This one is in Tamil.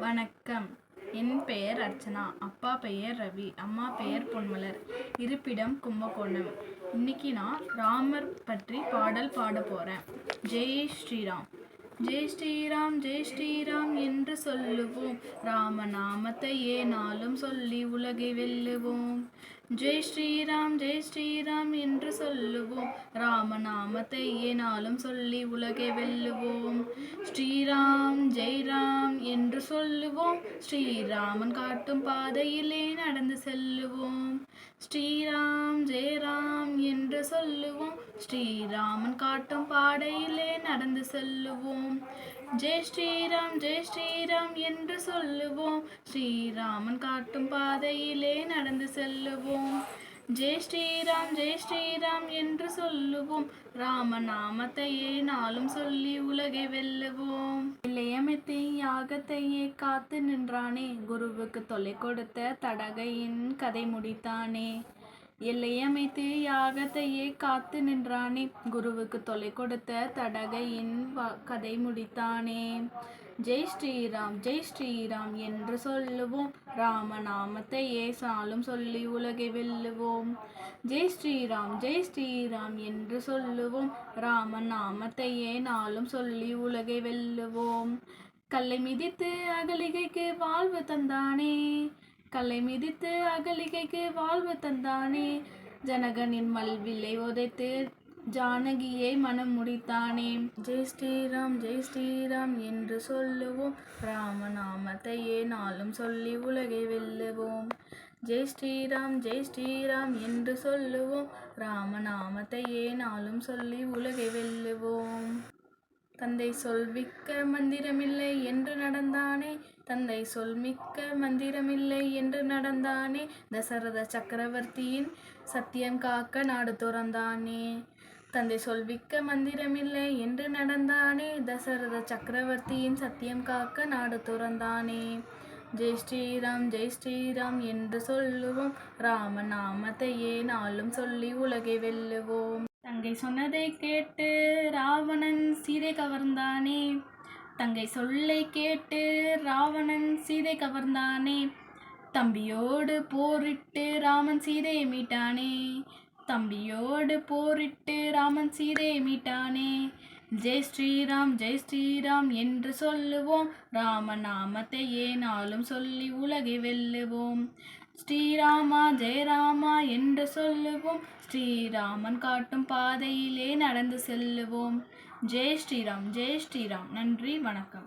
வணக்கம். என் பெயர் அர்ச்சனா. அப்பா பெயர் ரவி. அம்மா பெயர் பொன்மலர். இருப்பிடம் கும்பகோணம். இன்னைக்கு நான் ராமர் பற்றி பாடல் பாட போகிறேன் ஜெய் ஸ்ரீராம். ஜெய் ஸ்ரீராம் ஜெய் ஸ்ரீராம் என்று சொல்லுவோம். ராமநாமத்தையே நாளும் சொல்லி உலகை வெல்லுவோம். ஜெய் ஸ்ரீராம் ஜெய் ஸ்ரீராம் என்று சொல்லுவோம். ராமநாமத்தையே நாளும் சொல்லி உலகை வெல்லுவோம். ஸ்ரீராம் ஜெய் ராம் என்று சொல்லுவோம். ஸ்ரீராமன் காட்டும் பாதையிலே நடந்து செல்லுவோம். ஸ்ரீராம் ஜெயராம் என்று சொல்லுவோம். ஸ்ரீராமன் காட்டும் பாதையிலே நடந்து செல்லுவோம். ஜெய் ஸ்ரீராம் ஜெய் ஸ்ரீராம் என்று சொல்லுவோம். ஸ்ரீராமன் காட்டும் பாதையிலே நடந்து செல்லுவோம். ஜெய் ஸ்ரீராம் ஜெய் ஸ்ரீராம் என்று சொல்லுவோம். ராம நாமத்தையே நாளும் சொல்லி உலகை வெல்லுவோம். இளையமத்தை யாகத்தையே காத்து நின்றானே. குருவுக்கு தொல்லை கொடுத்த தடகையின் கதை முடித்தானே. எல்லையமைத்து யாகத்தையே காத்து நின்றானே. குருவுக்கு தொலை கொடுத்த தடகையின் கதை முடித்தானே. ஜெய் ஸ்ரீராம் ஜெய் ஸ்ரீராம் என்று சொல்லுவோம். ராமநாமத்தையே சாலும் சொல்லி உலகை வெல்லுவோம். ஜெய் ஸ்ரீராம் ஜெய் ஸ்ரீராம் என்று சொல்லுவோம். ராமநாமத்தையே நாளும் சொல்லி உலகை வெல்லுவோம். கல்லை மிதித்து அகலிகைக்கு வாழ்வு தந்தானே. கல்லை மிதித்து அகலிகைக்கு வாழ்வு தந்தானே. ஜனகனின் மல்வில்லை உதைத்து ஜானகியை மனம் முடித்தானே. ஜெய் ஸ்ரீராம் ஜெய் ஸ்ரீராம் என்று சொல்லுவோம். ராமநாமத்தையே நாளும் சொல்லி உலகை வெல்லுவோம். ஜெய் ஸ்ரீராம் ஜெய் ஸ்ரீராம் என்று சொல்லுவோம். ராமநாமத்தையே நாளும் சொல்லி உலகை வெல்லுவோம். தந்தை சொல்விக்க மந்திரமில்லை என்று நடந்தானே? தந்தை சொல்மிக்க மந்திரமில்லை என்று நடந்தானே? தசரத சக்கரவர்த்தியின் சத்தியம் காக்க நாடு துறந்தானே? தந்தை சொல்விக்க மந்திரமில்லை என்று நடந்தானே? தசரத சக்கரவர்த்தியின் சத்தியம் காக்க நாடு துறந்தானே? ஜெய் ஸ்ரீராம் ஜெய் ஸ்ரீராம் என்று சொல்லுவோம். ராம நாமத்தையே நாளும் சொல்லி உலகை வெல்லுவோம். தங்கை சொன்னதை கேட்டு ராவணன் சீதை கவர்ந்தானே. தங்கை சொல்லை கேட்டு ராவணன் சீதை கவர்ந்தானே. தம்பியோடு போரிட்டு ராமன் சீதையை மீட்டானே. தம்பியோடு போரிட்டு ராமன் சீதையை மீட்டானே. ஜெய் ஸ்ரீராம் ஜெய் ஸ்ரீராம் என்று சொல்லுவோம். ராமநாமத்தையே ஏனாலும் சொல்லி உலகை வெல்லுவோம். ஸ்ரீராமா ஜெயராமா என்று சொல்லுவோம். ஸ்ரீராமன் காட்டும் பாதையிலே நடந்து செல்லுவோம். ஜெய் ஸ்ரீராம் ஜெய் ஸ்ரீராம். நன்றி வணக்கம்.